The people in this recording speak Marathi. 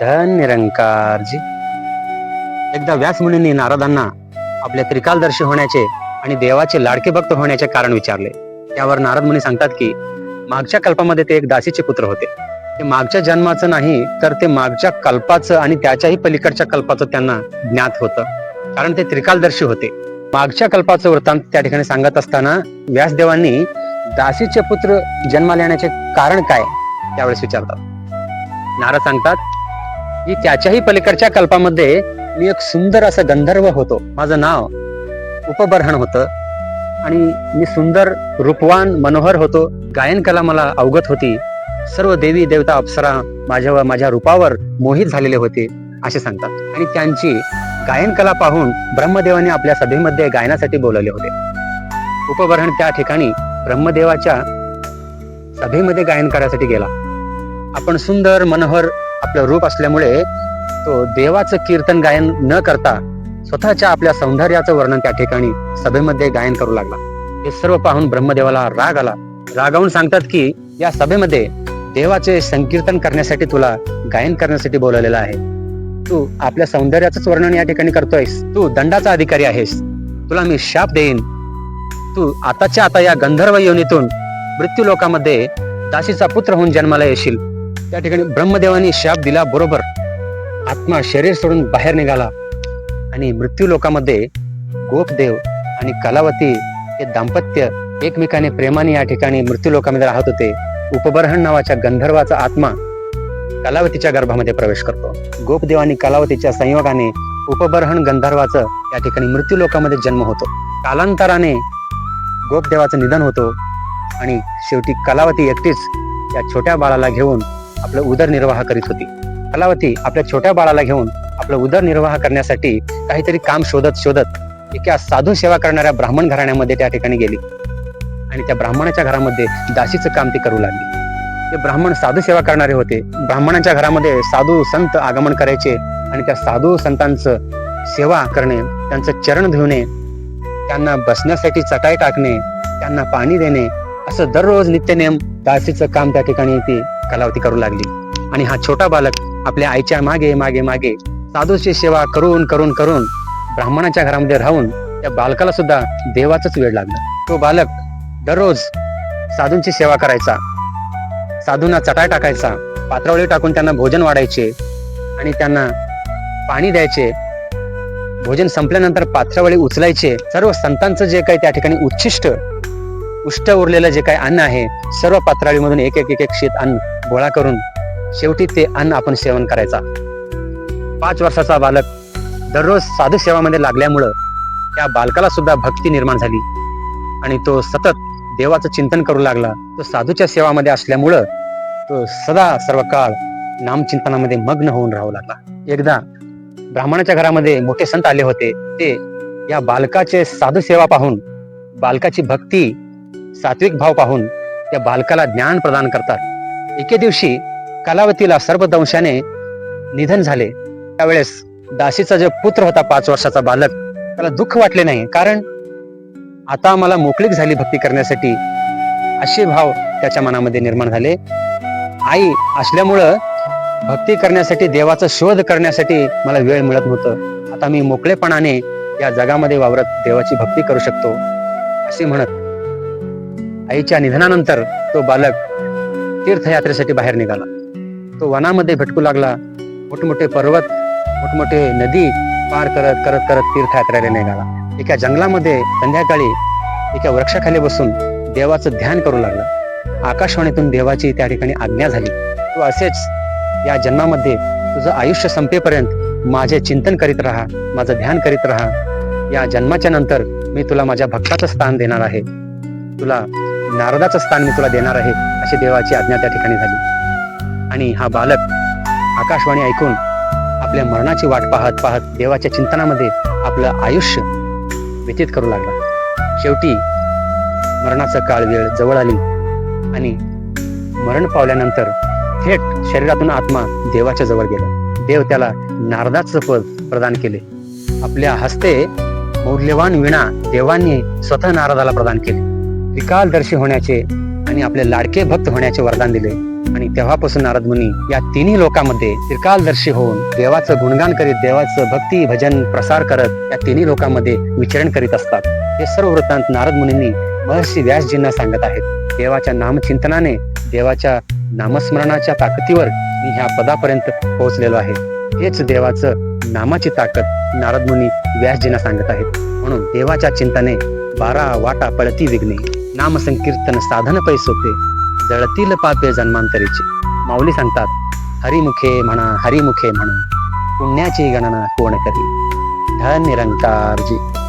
धन निरंकारजी एकदा व्यास मुनींनी नारदांना आपल्या त्रिकालदर्शी होण्याचे आणि देवाचे लाडके भक्त होण्याचे कारण विचारले. त्यावर नारद मुनी सांगतात की मागच्या कल्पामध्ये ते एक दासीचे पुत्र होते. ते मागच्या जन्माचं नाही तर ते मागच्या कल्पाचं आणि त्याच्याही पलीकडच्या कल्पाचं त्यांना ज्ञात होतं. कारण ते त्रिकालदर्शी होते. मागच्या कल्पाचं वृत्तांत त्या ठिकाणी सांगत असताना व्यासदेवांनी दासीचे पुत्र जन्माला येण्याचे कारण काय त्यावेळेस विचारतात. नारद सांगतात की त्याच्याही पलीकडच्या कल्पामध्ये मी एक सुंदर असं गंधर्व होतो. माझं नाव उपबर्हण होतं. आणि मी सुंदर रूपवान मनोहर होतो. गायन कला मला अवगत होती. सर्व देवी देवता अप्सरा माझ्या माझ्या रूपावर मोहित झालेले होते असे सांगतात. आणि त्यांची गायन कला पाहून ब्रह्मदेवाने आपल्या सभेमध्ये गायनासाठी बोलवले होते. उपबर्हण त्या ठिकाणी ब्रह्मदेवाच्या सभेमध्ये गायन करायसाठी गेला. आपण सुंदर मनोहर आपलं रूप असल्यामुळे तो देवाचं कीर्तन गायन न करता स्वतःच्या आपल्या सौंदर्याचं वर्णन त्या ठिकाणी सभेमध्ये गायन करू लागला. हे सर्व पाहून ब्रह्मदेवाला राग आला. रागावून सांगतात की या सभेमध्ये देवाचे संकीर्तन करण्यासाठी तुला गायन करण्यासाठी बोलवलेलं आहे. तू आपल्या सौंदर्याचंच वर्णन या ठिकाणी करतोयस. तू दंडाचा अधिकारी आहेस. तुला मी शाप देईन. तू आताच्या आता या गंधर्व योनीतून मृत्यू लोकामध्ये दासीचा पुत्र होऊन जन्माला येशील. त्या ठिकाणी ब्रह्मदेवाने शाप दिला बरोबर. आत्मा शरीर सोडून बाहेर निघाला. आणि मृत्यू लोकामध्ये गोपदेव आणि कलावती हे दाम्पत्य एकमेकाने प्रेमाने या ठिकाणी मृत्यू लोकामध्ये राहत होते. उपबर्हण नावाच्या गंधर्वाचा आत्मा कलावतीच्या गर्भामध्ये प्रवेश करतो. गोपदेव आणि कलावतीच्या संयोगाने उपबर्हण गंधर्वाचं या ठिकाणी मृत्यू लोकामध्ये जन्म होतो. कालांतराने गोपदेवाचं निधन होतो. आणि शेवटी कलावती एकटीच या छोट्या बाळाला घेऊन आपलं उदरनिर्वाह करीत होती. कलावती आपल्या छोट्या बाळाला घेऊन आपलं उदरनिर्वाह करण्यासाठी काहीतरी काम शोधत शोधत एका साधू सेवा करणाऱ्या ब्राह्मण घराण्यामध्ये त्या ठिकाणी गेली. आणि त्या ब्राह्मणाच्या घरामध्ये दासीचं काम ती करू लागली. ते ब्राह्मण साधू सेवा करणारे होते. ब्राह्मणाच्या घरामध्ये साधू संत आगमन करायचे आणि त्या साधू संतांचं सेवा करणे त्यांचं चरण धुवणे त्यांना बसण्यासाठी चटाई टाकणे त्यांना पाणी देणे असं दररोज नित्यनेम दासीचं काम त्या ठिकाणी ती कलावती करू लागली. आणि हा छोटा बालक आपल्या आईच्या मागे मागे मागे साधूची सेवा करून करून करून ब्राह्मणाच्या घरामध्ये राहून त्या बालकाला सुद्धा देवाचाच वेळ लागला. तो बालक दररोज साधूंची सेवा करायचा साधूंना चटाय टाकायचा पात्रावळी टाकून त्यांना भोजन वाढायचे आणि त्यांना पाणी द्यायचे. भोजन संपल्यानंतर पात्रावळी उचलायचे. सर्व संतांचं जे काही त्या ठिकाणी उच्छिष्ट उष्ट उरलेलं जे काही अन्न आहे सर्व पात्राळीमधून एक एक एक एक शीत अन्न गोळा करून शेवटी ते अन्न आपण सेवन करायचा. पाच वर्षाचा बालक दररोज साधू सेवामध्ये लागल्यामुळं त्या बालकाला सुद्धा भक्ती निर्माण झाली. आणि तो सतत देवाचं चिंतन करू लागला. तो साधूच्या सेवामध्ये असल्यामुळं तो सदा सर्व काळ नामचिंतनामध्ये मग्न होऊन राहू लागला. एकदा ब्राह्मणाच्या घरामध्ये मोठे संत आले होते. ते या बालकाचे साधू सेवा पाहून बालकाची भक्ती सात्विक भाव पाहून त्या बालकाला ज्ञान प्रदान करतात. एके दिवशी कलावतीला सर्व दंशाने निधन झाले. त्यावेळेस दासीचा जो पुत्र होता पाच वर्षाचा बालक त्याला दुःख वाटले नाही. कारण आता मला मोकळीक झाली भक्ती करण्यासाठी. असे भाव त्याच्या मनामध्ये निर्माण झाले. आई असल्यामुळं भक्ती करण्यासाठी देवाचा शोध करण्यासाठी मला वेळ मिळत नव्हतं. आता मी मोकळेपणाने या जगामध्ये वावरत देवाची भक्ती करू शकतो असे म्हणत आईच्या निधनानंतर तो बालक तीर्थयात्रेसाठी बाहेर निघाला. तो वनामध्ये भटकू लागला. मोठमोठे पर्वत मोठमोठे नदी पार करत करत करत तीर्थयात्रेला निघाला. एका जंगलामध्ये संध्याकाळी एका वृक्षाखाली बसून देवाचं ध्यान करू लागला. आकाशवाणीतून देवाची त्या ठिकाणी आज्ञा झाली. तू असेच या जन्मामध्ये तुझं आयुष्य संपेपर्यंत माझे चिंतन करीत राहा माझं ध्यान करीत राहा. या जन्माच्या नंतर मी तुला माझ्या भक्ताचं स्थान देणार आहे. तुला नारदाचं स्थान मी तुला देणार आहे अशी देवाची आज्ञा त्या ठिकाणी झाली. आणि हा बालक आकाशवाणी ऐकून आपल्या मरणाची वाट पाहत पाहत देवाच्या चिंतनामध्ये आपलं आयुष्य व्यतीत करू लागला. शेवटी मरणाचा काळ वेळ जवळ आली आणि मरण पावल्यानंतर थेट शरीरातून आत्मा देवाच्या जवळ गेला. देव त्याला नारदाचं पद प्रदान केले. आपल्या हस्ते मौल्यवान विणा देवांनी स्वतः नारदाला प्रदान केले. विकालदर्शी होण्याचे आणि आपले लाडके भक्त होण्याचे वरदान दिले. आणि तेव्हापासून नारद मुनी या तिन्ही लोकांमध्ये त्रिकालदर्शी होऊन देवाचं गुणगान करीत देवाचं भक्ती भजन प्रसार करत या तिन्ही लोकांमध्ये विचरण करीत असतात. हे सर्व वृत्तांत नारद मुनींनी महर्षी व्यासजींना सांगत आहेत. देवाच्या नामचिंतनाने देवाच्या नामस्मरणाच्या ताकदीवर मी ह्या पदापर्यंत पोहोचलेलो आहे. हेच देवाचं नामाची ताकद नारद मुनी व्यासजींना सांगत आहेत. म्हणून देवाच्या चिंतने बारा वाटा पळती विघ्ने. नाम संकीर्तन साधन पैसोते जळतील पापे जन्मांतरीचे. माऊली सांगतात हरिमुखे म्हणा हरिमुखे म्हणा पुण्याची गणना कोण करी? धन निरंकार जी